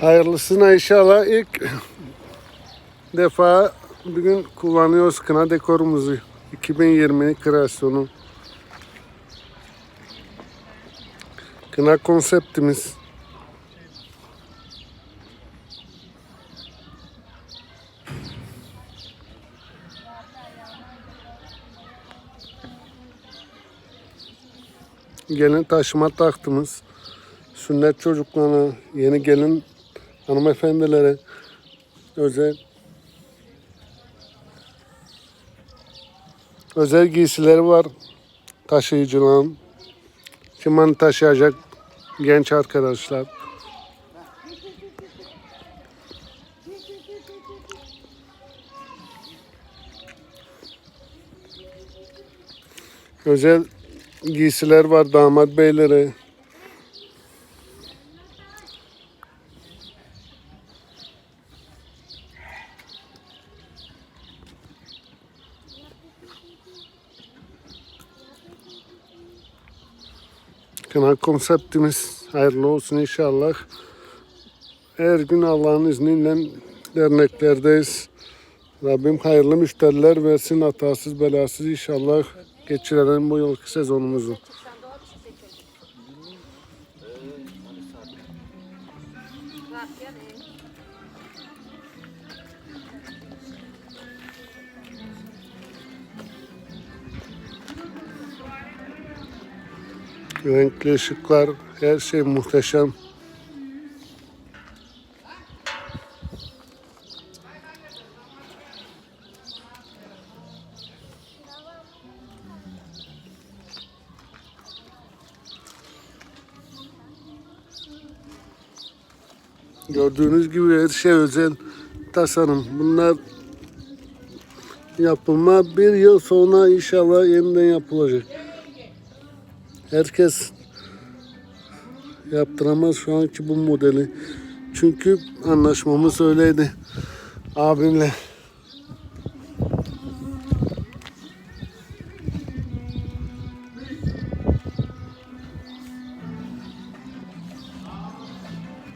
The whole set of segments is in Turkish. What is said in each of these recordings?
Hayırlısına inşallah ilk defa bugün kullanıyoruz kına dekorumuzu. 2020 kreasyonu. Kına konseptimiz. Gelin taşıma taktımız. Sünnet çocuklarına, yeni gelin hanımefendilere özel özel giysileri var taşıyıcılığın. Kim taşıyacak genç arkadaşlar. Özel giysiler var damat beylere. Kına konseptimiz hayırlı olsun inşallah. Her gün Allah'ın izniyle derneklerdeyiz. Rabbim hayırlı müşteriler versin hatasız belasız inşallah geçirelim bu yılki sezonumuzu. Renkli ışıklar, her şey muhteşem. Gördüğünüz gibi her şey özel tasarım. Bunlar yapılma bir yıl sonra inşallah yeniden yapılacak. Herkes yaptıramaz şu anki bu modeli. Çünkü anlaşmamız öyleydi abimle.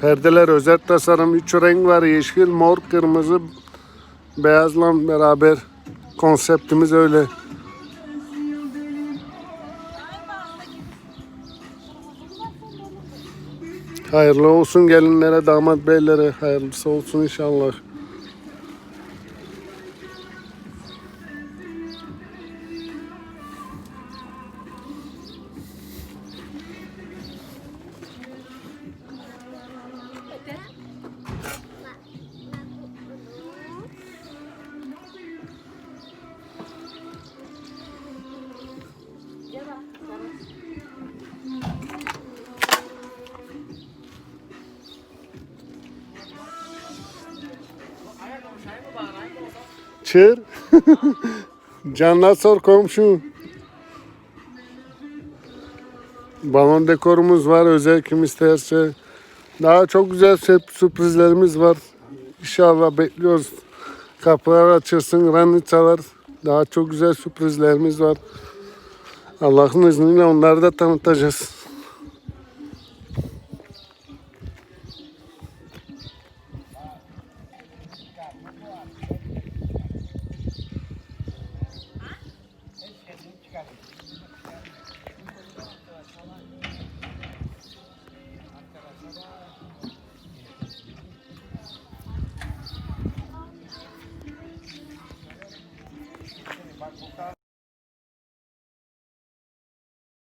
Perdeler özel tasarım. Üç renk var. Yeşil, mor, kırmızı, beyazla beraber. Konseptimiz öyle. Hayırlı olsun gelinlere, damat beylere. Hayırlısı olsun inşallah. Çır. Canlar sor komşu. Balon dekorumuz var özel kim isterse. Daha çok güzel sürp- sürprizlerimiz var. İnşallah bekliyoruz. Kapılar açılsın, ranı çalar. Daha çok güzel sürprizlerimiz var. Allah'ın izniyle onları da tanıtacağız. Gracias.